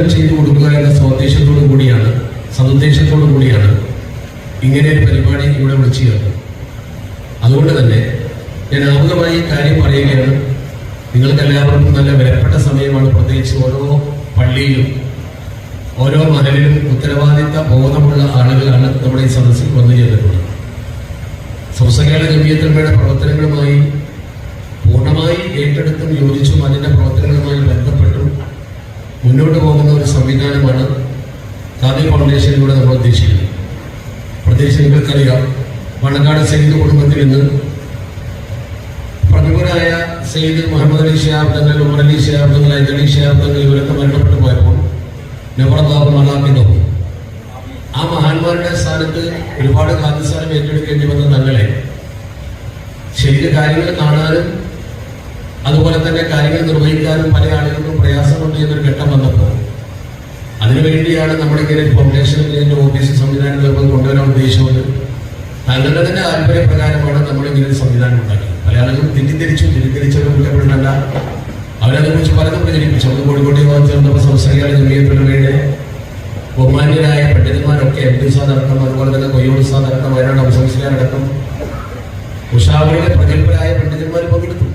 സേവനം ചെയ്തു കൊടുക്കുക എന്ന സ്വദേശത്തോടു കൂടിയാണ് സതുദ്ദേശത്തോടു കൂടിയാണ് ഇങ്ങനെ ഒരു പരിപാടി ഇവിടെ വിളിച്ചു ചേർന്നത്. അതുകൊണ്ട് തന്നെ ഞാൻ ആമുഖമായി കാര്യം പറയുകയാണ്. നിങ്ങൾക്ക് എല്ലാവർക്കും നല്ല വിലപ്പെട്ട സമയമാണ് പ്രത്യേകിച്ച് ഓരോ പള്ളിയിലും ഓരോ മഹലിലും ഉത്തരവാദിത്ത ബോധമുള്ള ആളുകളാണ് നമ്മുടെ ഈ സദസ്സിൽ വന്നു ചേർന്നിട്ടുള്ളത്. സംസ്ഥാന ജമീയത്തിന്മയുടെ പ്രവർത്തനങ്ങളുമായി പൂർണമായി ഏറ്റെടുത്തും യോജിച്ചും അതിന്റെ പ്രവർത്തനങ്ങളുമായി ബന്ധപ്പെട്ടും മുന്നോട്ട് പോകുന്ന ഒരു സംവിധാനമാണ് ഖാദി ഫൗണ്ടേഷനിലൂടെ നമ്മൾ ഉദ്ദേശിക്കുന്നത്. പ്രത്യേകിച്ച് നിങ്ങൾക്കറിയാം മണക്കാട് സെയ്ദ് കുടുംബത്തിൽ നിന്ന് പ്രമുഖരായ സെയ്ദ് മുഹമ്മദ് അലി ഷിഹാബ് തങ്ങൾ ഉമർ അലി ഷാബ് തങ്ങൾ അലി ഷിഹാബ് തങ്ങൾ ഇവരൊക്കെ മരണപ്പെട്ടു പോയപ്പോൾ നവറബാബ് മലാഖിനോ ആ മഹാന്മാരുടെ സ്ഥാനത്ത് ഒരുപാട് കാലസ്ഥാനം ഏറ്റെടുക്കേണ്ടി വന്ന തങ്ങളെ ശരീര കാര്യങ്ങൾ കാണാനും അതുപോലെ തന്നെ കാര്യങ്ങൾ നിർവഹിക്കാനും പല ആളുകൾക്കും പ്രയാസമുണ്ട് എന്നൊരു ഘട്ടം വന്നപ്പോൾ അതിനുവേണ്ടിയാണ് നമ്മളിങ്ങനെ ഫൗണ്ടേഷൻ ഇതിന്റെ ഓഫീസ് സംവിധാനങ്ങളൊക്കെ കൊണ്ടുവരാൻ ഉദ്ദേശമുണ്ട് താങ്കളുടെ തന്നെ താല്പര്യപ്രകാരമാണ് നമ്മൾ ഇങ്ങനെ ഒരു സംവിധാനം ഉണ്ടാക്കിയത്. പല ആളുകളും തെറ്റിദ്ധരിച്ചു തെറ്റിദ്ധരിച്ചവർ കുറ്റപ്പെടണല്ല അവരതിനെ കുറിച്ച് പലതും പ്രചരിപ്പിച്ചു. അത് കോഴിക്കോട് യോഗം ചേർന്നപ്പോൾ സംസ്ഥാന ജമീയത്തുള്ളവയുടെ ബഹുമാന്യരായ പണ്ഡിതന്മാരൊക്കെ എം പി സാദ് അടക്കം അതുപോലെ തന്നെ കൊയ്യോട് സാദ് അടക്കം വയനാട് അടക്കം ഉഷാവരുടെ പ്രഗത്ഭരായ പണ്ഡിതന്മാർ പങ്കെടുത്തു.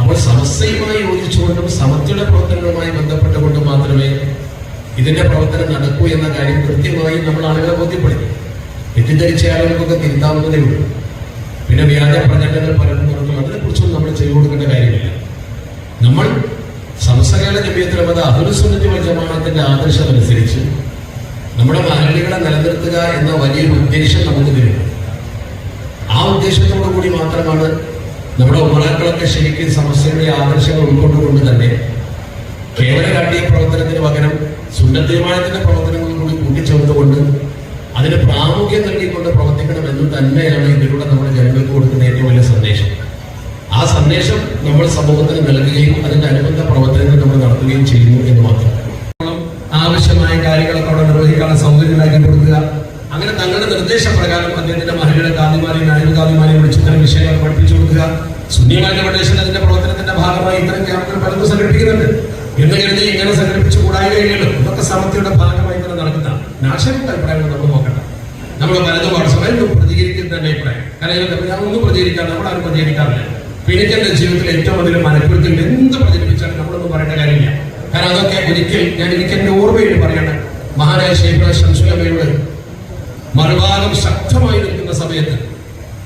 അപ്പോൾ സമസ്യയുമായി യോജിച്ചുകൊണ്ടും സമത്വയുടെ പ്രവർത്തനങ്ങളുമായി ബന്ധപ്പെട്ടുകൊണ്ടും മാത്രമേ ഇതിന്റെ പ്രവർത്തനം നടക്കൂ എന്ന കാര്യം കൃത്യമായി നമ്മൾ ആളുകളെ ബോധ്യപ്പെടുത്തി. തെറ്റിദ്ധരിച്ച ആളുകൾക്കൊക്കെ തിരുത്താവുന്നതേ ഉള്ളൂ. പിന്നെ വ്യാജ പ്രചരണങ്ങൾ പലരും നടത്തും. അതിനെക്കുറിച്ചൊന്നും നമ്മൾ ചെയ്തു കൊടുക്കേണ്ട കാര്യമില്ല. നമ്മൾ സംസകേള ജമീയത്തിലമത അഹുലുസുന്നതി ആദർശം അനുസരിച്ച് നമ്മുടെ മലയാളികളെ നിലനിർത്തുക എന്ന വലിയൊരു ഉദ്ദേശം നമുക്ക് തരുന്നു ഉദ്ദേശത്തോടു കൂടി മാത്രമാണ് നമ്മുടെ ഉപകരണങ്ങളൊക്കെ ശരിക്കും സമസ്യയുടെ ആദർശങ്ങൾ ഉൾക്കൊണ്ടുകൊണ്ട് തന്നെ കേവല രാഷ്ട്രീയ പ്രവർത്തനത്തിന് പകരം സുന്നദ്ധീമാനത്തിന്റെ പ്രവർത്തനങ്ങൾ കൂടി കൂട്ടിച്ചേർത്തുകൊണ്ട് അതിന് പ്രാമുഖ്യം നൽകിക്കൊണ്ട് പ്രവർത്തിക്കണമെന്ന് തന്നെയാണ് ഇതിലൂടെ നമ്മുടെ ജനങ്ങൾക്ക് കൊടുക്കുന്ന ഏറ്റവും വലിയ സന്ദേശം. ആ സന്ദേശം നമ്മൾ സമൂഹത്തിന് നൽകുകയും അതിന്റെ അനുബന്ധ പ്രവർത്തനങ്ങൾ നമ്മൾ നടത്തുകയും ചെയ്യുന്നു എന്ന് മാത്രം. ആവശ്യമായ കാര്യങ്ങളൊക്കെ അവിടെ നിർവഹിക്കാനുള്ള സൗകര്യങ്ങളാക്കി കൊടുക്കുക. അങ്ങനെ തങ്ങളുടെ നിർദ്ദേശപ്രകാരം അദ്ദേഹത്തിന്റെ മഹിളയുടെ ഗാന്ധിമാരെയും നായക ഗാന്ധിമാരെയും വിളിച്ച് ഇത്തരം വിഷയങ്ങൾ പഠിപ്പിച്ചു കൊടുക്കുക. സുന്നിയമായ ഫെഡറേഷൻ അതിന്റെ പ്രവർത്തനത്തിന്റെ ഭാഗമായി ഇത്തരം ക്യാമ്പുകൾ പലതും സംഘടിപ്പിക്കുന്നുണ്ട്. എന്ന് കരുതി ഇങ്ങനെ സംഘടിപ്പിച്ചു കൂടായികയില്ലല്ലോ ഇതൊക്കെ സമത്വയുടെ ഭാഗമായി തന്നെ നടക്കുന്ന നാഷണൽ അഭിപ്രായങ്ങൾ നമ്മൾ നോക്കണ്ട. നമ്മൾ പലതും വാട്സപ്പിൽ പ്രതികരിക്കുന്ന അഭിപ്രായം. കാരണം ഞാൻ ഒന്നും പ്രതികരിക്കാറില്ല നമ്മൾ ആരും പ്രതികരിക്കാറില്ല. പിന്നെ എന്റെ ജീവിതത്തിൽ ഏറ്റവും അധികം മനഃപ്പുറത്തിൽ എന്ത് പ്രചരിപ്പിച്ചാലും നമ്മളൊന്നും പറയേണ്ട കാര്യമില്ല. കാരണം അതൊക്കെ ഒരിക്കൽ ഞാൻ എനിക്ക് എന്റെ ഓർമ്മയിൽ പറയണം മഹാനായ ശേഖര ശംസുലമയോട് മറുഭാഗം ശക്തമായി നിൽക്കുന്ന സമയത്ത്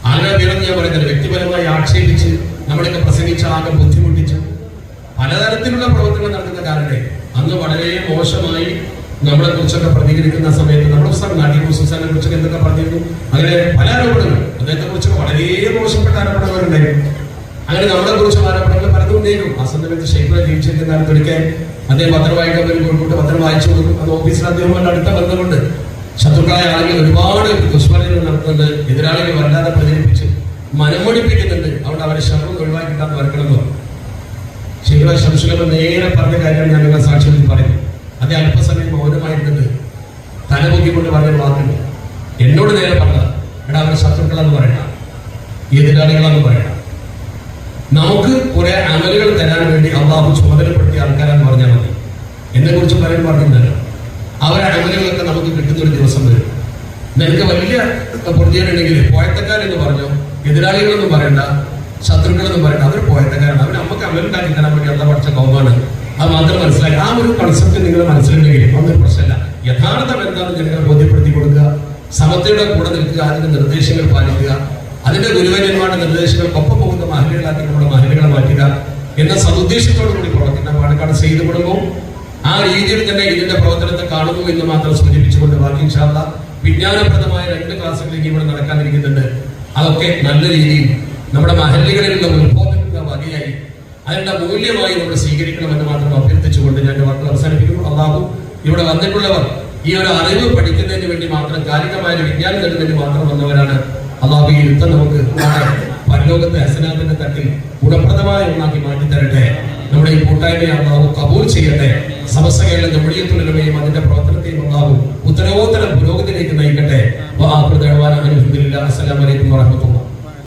ആരുടെ പേരെന്ന് ഞാൻ പറയുന്നത് വ്യക്തിപരമായി ആക്ഷേപിച്ച് നമ്മളൊക്കെ പ്രസംഗിച്ച ആകെ ബുദ്ധിമുട്ടിച്ച് പലതരത്തിലുള്ള പ്രവർത്തനങ്ങൾ നടത്തുന്ന കാരണേ അന്ന് വളരെ മോശമായി നമ്മളെ കുറിച്ചൊക്കെ പ്രതികരിക്കുന്ന സമയത്ത് പുസ്തകം നാട്ടി സുസാനെ കുറിച്ചൊക്കെ എന്തൊക്കെ പറഞ്ഞിരുന്നു? അങ്ങനെ പല ആരോപണങ്ങൾ. അദ്ദേഹത്തെ കുറിച്ചൊക്കെ വളരെ മോശപ്പെട്ട ആരോപണങ്ങളുണ്ടായിരുന്നു അങ്ങനെ നമ്മളെ കുറിച്ച് ആരോപണങ്ങൾ പലതും ആ സമയത്ത് ഷെയ്ഖിനെ ജീവിച്ചിരിക്കുന്ന കാലത്തൊരിക്കൽ അദ്ദേഹം പത്രം വായിക്കാൻ പത്രം വായിച്ചു കൊടുക്കും അത് ഓഫീസിൽ അദ്ദേഹവുമായിട്ട് അടുത്ത ബന്ധമുണ്ട്. ശത്രുക്കളായ ആളുകൾ ഒരുപാട് ദുഷ്പരങ്ങൾ നടത്തുന്നുണ്ട്. എതിരാളികൾ വല്ലാതെ പ്രചരിപ്പിച്ച് മനമൊടിപ്പിക്കുന്നുണ്ട്. അതുകൊണ്ട് അവരെ ശത്രു ഒഴിവാക്കി കിട്ടാൻ വരക്കണമെന്ന് പറഞ്ഞു. ശരിയുള്ള ശംസുലമ നേരെ പറഞ്ഞ കാര്യമാണ് ഞാൻ നിങ്ങളെ സാക്ഷ്യത്തിൽ പറയുന്നത്. അത് അല്പസമയം മൗനമായിരുന്നിട്ട് തലപൊക്കിക്കൊണ്ട് പറഞ്ഞ വാക്കുണ്ട്. എന്നോട് നേരെ പറഞ്ഞത്. എടാ അവരെ ശത്രുക്കളെന്ന് പറയണ എതിരാളികളെന്ന് പറയണ നമുക്ക് കുറെ അമലുകൾ തരാൻ വേണ്ടി അള്ളാഹു ചുമതലപ്പെടുത്തിയ ആൾക്കാരെന്ന് പറഞ്ഞാൽ മതി. എന്നെ കുറിച്ച് പറയാൻ പറഞ്ഞിട്ടുണ്ടല്ലോ അവരെ അമലുകളൊക്കെ നമുക്ക് കിട്ടുന്ന ഒരു ദിവസം വരും. നിനക്ക് വലിയ പൊറുതിയുണ്ടെങ്കിൽ പോയത്തക്കാരെന്ന് പറഞ്ഞു എതിരാളികളൊന്നും പറയണ്ട ശത്രുക്കളെന്നും പറയണ്ട അവർ പോയത്തക്കാരാണ്. അവർ നമുക്ക് അമലുണ്ടാക്കി തരാൻ വേണ്ടി അള്ള പഠിച്ച കൗമാണ്. അത് മാത്രം മനസ്സിലാക്കി. ആ ഒരു കൺസെപ്റ്റ് നിങ്ങൾ മനസ്സിലുണ്ടെങ്കിൽ ഒന്നും പ്രശ്നമില്ല. യഥാർത്ഥം എന്താണെന്ന് ജനങ്ങളെ ബോധ്യപ്പെടുത്തി കൊടുക്കുക? സമത്വയുടെ കൂടെ നിൽക്കുക അതിന്റെ നിർദ്ദേശങ്ങൾ പാലിക്കുക. അതിന്റെ ഗുരുവര്യന്മാരുടെ നിർദ്ദേശങ്ങൾക്കൊപ്പം പോകുന്ന മഹലുകളാക്കി നമ്മുടെ മഹലുകളെ മാറ്റുക എന്ന സതുദ്ദേശത്തോടു കൂടി പ്രവർത്തിക്കുന്ന പാലക്കാട് ചെയ്തു കുടുംബവും ആ രീതിയിൽ തന്നെ ഇതിന്റെ പ്രവർത്തനത്തെ കാണുന്നു എന്ന് മാത്രം സൂചിപ്പിച്ചുകൊണ്ട് ബാക്കി ഇൻഷാല്ല വിജ്ഞാനപ്രദമായ രണ്ട് ക്ലാസ്സുകളിലേക്ക് ഇവിടെ നടക്കാനിരിക്കുന്നുണ്ട്. അതൊക്കെ നല്ല രീതിയിൽ നമ്മുടെ മഹല്ലുകളിലുള്ള ഉത്ബോധനത്തിന്റെ വകയായി അതിന്റെ മൂല്യമായി നമ്മൾ സ്വീകരിക്കണമെന്ന് മാത്രം അഭ്യർത്ഥിച്ചുകൊണ്ട് ഞാൻ വാക്കുകൾ അവസാനിപ്പിക്കുന്നു. അള്ളാഹു ഇവിടെ വന്നിട്ടുള്ളവർ ഈ ഒരു അറിവ് പഠിക്കുന്നതിന് വേണ്ടി മാത്രം കാലികമായ വിജ്ഞാനം നേടുന്നതിന് മാത്രം വന്നവരാണ്. അള്ളാഹു ഈ യുദ്ധം നമുക്ക് പരലോകത്തെ അസനാഥന്റെ തട്ടിൽ ഗുണപ്രദമായ ഒന്നാക്കി മാറ്റി തരട്ടെ നമ്മുടെ ഈ കൂട്ടായ്മയെ അള്ളാഹു കബൂൽ ചെയ്യട്ടെ. സമസ്ത കേരള ജമീയത്തുലമയും അതിന്റെ പ്രവർത്തനത്തെയും ഒന്നാവും ഉത്തരവോത്തര പുരോഗതിയിലേക്ക് നയിക്കട്ടെ. അസ്സലാമലൈക്കും വാഹമത്തുള്ള